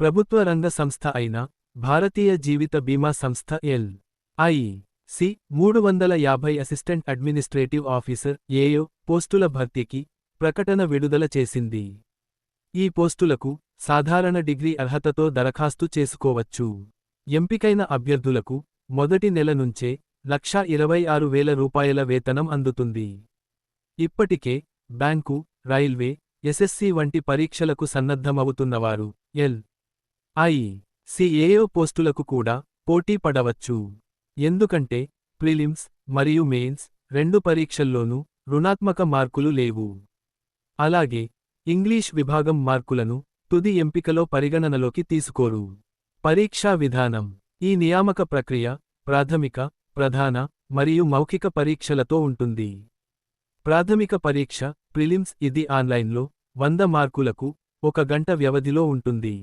ప్రభుత్వ రంగ సంస్థ అయిన భారతీయ జీవిత బీమా సంస్థ ఎల్. ఐ. సి. మూడు వందల యాభై అసిస్టెంట్ అడ్మినిస్ట్రేటివ్ ఆఫీసర్ ఏయో పోస్టుల భర్తీకి ప్రకటన విడుదల చేసింది. ఈ పోస్టులకు సాధారణ డిగ్రీ అర్హతతో దరఖాస్తు చేసుకోవచ్చు. ఎంపికైన అభ్యర్థులకు మొదటి నెల నుంచే లక్షా ఇరవై ఆరు వేల రూపాయల వేతనం అందుతుంది. ఇప్పటికే బ్యాంకు రైల్వే ఎస్ఎస్సి వంటి పరీక్షలకు సన్నద్ధమవుతున్నవారు ఎల్. ఐ. సిఏఓ పోస్టులకు కూడా పోటీ పడవచ్చు. ఎందుకంటే ప్రిలిమ్స్ మరియు మెయిన్స్ రెండు పరీక్షల్లోనూ రుణాత్మక మార్కులు లేవు. అలాగే ఇంగ్లీష్ విభాగం మార్కులను తుది ఎంపికలో పరిగణనలోకి తీసుకోరు. పరీక్షా విధానం ఈ నియామక ప్రక్రియ ప్రాథమిక ప్రధాన మరియు మౌఖిక పరీక్షలతో ఉంటుంది. ప్రాథమిక పరీక్ష ప్రిలిమ్స్ ఇది ఆన్లైన్లో వంద మార్కులకు ఒక గంట వ్యవధిలో ఉంటుంది.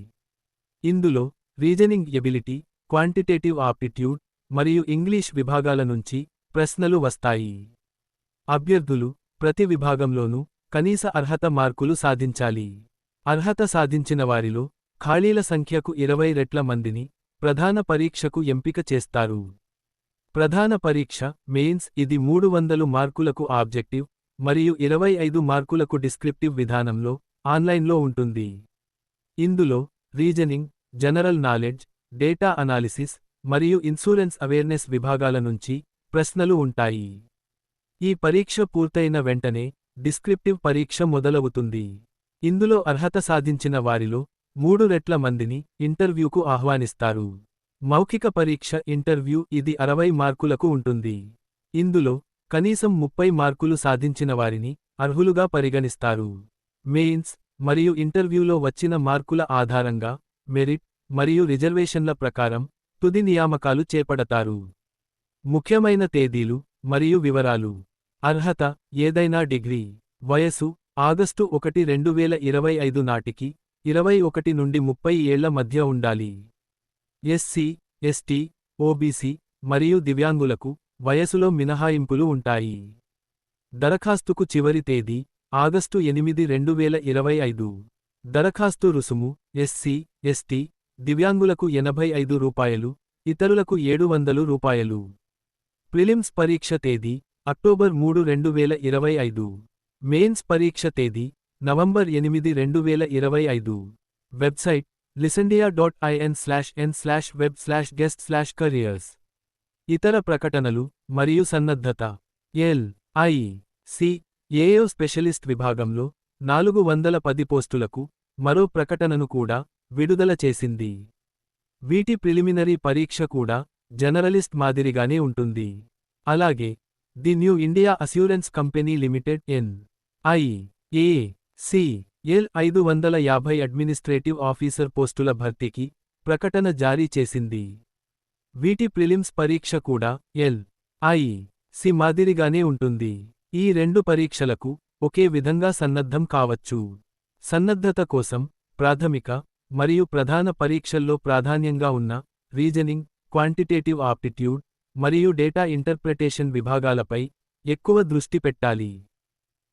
ఇందులో రీజనింగ్ ఎబిలిటీ క్వాంటిటేటివ్ ఆప్టిట్యూడ్ మరియు ఇంగ్లీష్ విభాగాల నుంచి ప్రశ్నలు వస్తాయి. అభ్యర్థులు ప్రతి విభాగంలోనూ కనీస అర్హత మార్కులు సాధించాలి. అర్హత సాధించిన వారిలో ఖాళీల సంఖ్యకు ఇరవై రెట్ల మందిని ప్రధాన పరీక్షకు ఎంపిక చేస్తారు. ప్రధాన పరీక్ష మెయిన్స్ ఇది మూడు వందలు మార్కులకు ఆబ్జెక్టివ్ మరియు ఇరవై ఐదు మార్కులకు డిస్క్రిప్టివ్ విధానంలో ఆన్లైన్లో ఉంటుంది. ఇందులో reasoning general knowledge data analysis మరియు ఇన్సూరెన్స్ అవేర్నెస్ విభాగాల నుంచి ప్రశ్నలు ఉంటాయి. ఈ పరీక్ష పూర్తయిన వెంటనే డిస్క్రిప్టివ్ పరీక్ష మొదలవుతుంది. ఇందులో అర్హత సాధించిన వారిలో మూడు రెట్ల మందిని ఇంటర్వ్యూకు ఆహ్వానిస్తారు. మౌఖిక పరీక్ష ఇంటర్వ్యూ ఇది అరవై మార్కులకు ఉంటుంది. ఇందులో కనీసం ముప్పై మార్కులు సాధించిన వారిని అర్హులుగా పరిగణిస్తారు. మెయిన్స్ మరియు ఇంటర్వ్యూలో వచ్చిన మార్కుల ఆధారంగా మెరిట్ మరియు రిజర్వేషన్ల ప్రకారం తుది నియామకాలు చేపడతారు. ముఖ్యమైన తేదీలు మరియు వివరాలు. అర్హత ఏదైనా డిగ్రీ. వయసు ఆగస్టు ఒకటి రెండు వేల ఇరవై ఐదు నాటికి ఇరవై ఒకటి నుండి ముప్పై ఏళ్ళ మధ్య ఉండాలి. ఎస్సీ ఎస్టీ ఓబీసీ మరియు దివ్యాంగులకు వయసులో మినహాయింపులు ఉంటాయి. దరఖాస్తుకు చివరి తేదీ ఆగస్టు ఎనిమిది రెండు వేల ఇరవై ఐదు. దరఖాస్తు రుసుము ఎస్సీ ఎస్టీ దివ్యాంగులకు ఎనభై ఐదు రూపాయలు ఇతరులకు ఏడు వందలు రూపాయలు. ప్రిలిమ్స్ పరీక్ష తేదీ అక్టోబర్ మూడు రెండు వేల ఇరవై ఐదు. మెయిన్స్ పరీక్ష తేదీ నవంబర్ ఎనిమిది రెండు వేల ఇరవై ఐదు. Website LIC India dot IN slash en slash web slash guest slash careers. ఇతర ప్రకటనలు మరియు సన్నద్ధత. L I C AAO specialist విభాగంలో నాలుగు వందల పది పోస్టులకు మరో ప్రకటనను కూడా విడుదల చేసింది. వీటి ప్రిలిమినరీ పరీక్ష కూడా జనరలిస్ట్ మాదిరిగానే ఉంటుంది. అలాగే the New India Assurance company limited N I A C L ఐదు వందల యాభై అడ్మినిస్ట్రేటివ్ ఆఫీసర్ పోస్టుల భర్తీకి ప్రకటన జారీ చేసింది. వీటి ప్రిలిమ్స్ పరీక్ష కూడా ఎల్ ఐ సి మాదిరిగానే ఉంటుంది. ఈ రెండు పరీక్షలకు ఒకే విధంగా సన్నద్ధం కావచ్చు. సన్నద్ధత కోసం ప్రాథమిక మరియు ప్రధాన పరీక్షల్లో ప్రాధాన్యంగా ఉన్న రీజనింగ్ క్వాంటిటేటివ్ ఆప్టిట్యూడ్ మరియు డేటా ఇంటర్ప్రిటేషన్ విభాగాలపై ఎక్కువ దృష్టి పెట్టాలి.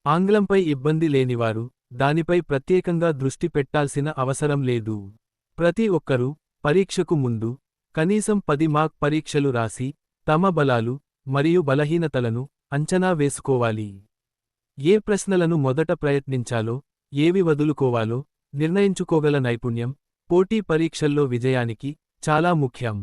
ఆంగ్లంపై ఇబ్బంది లేనివారు దానిపై ప్రత్యేకంగా దృష్టి పెట్టాల్సిన అవసరం లేదు. ప్రతి ఒక్కరూ పరీక్షకు ముందు కనీసం పది మార్క్ పరీక్షలు రాసి తమ బలాలు మరియు బలహీనతలను అంచనా వేసుకోవాలి. ఏ ప్రశ్నలను మొదట ప్రయత్నించాలో ఏవి వదులుకోవాలో నిర్ణయించుకోగల నైపుణ్యం పోటీ పరీక్షల్లో విజయానికి చాలా ముఖ్యం.